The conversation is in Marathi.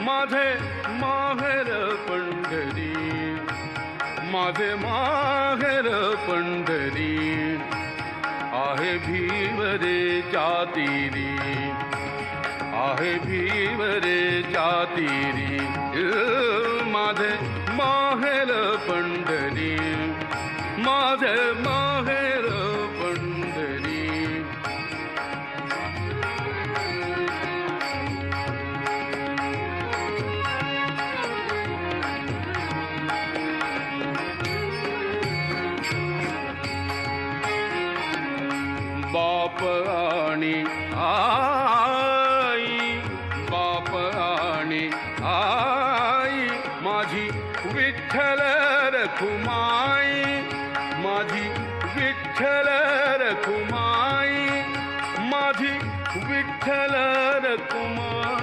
माझे माहेर पंढरी. माझे माहेर पंढरी. आहे भीवरे जातीरी आहे भीवरे जातीरी माझे माहेर पंढरी. माझे बाप आणि आई बाप आणि आई माझी विठ्ठल रखुमाई माझी विठ्ठल रखुमाई माझी विठ्ठल रखुमाई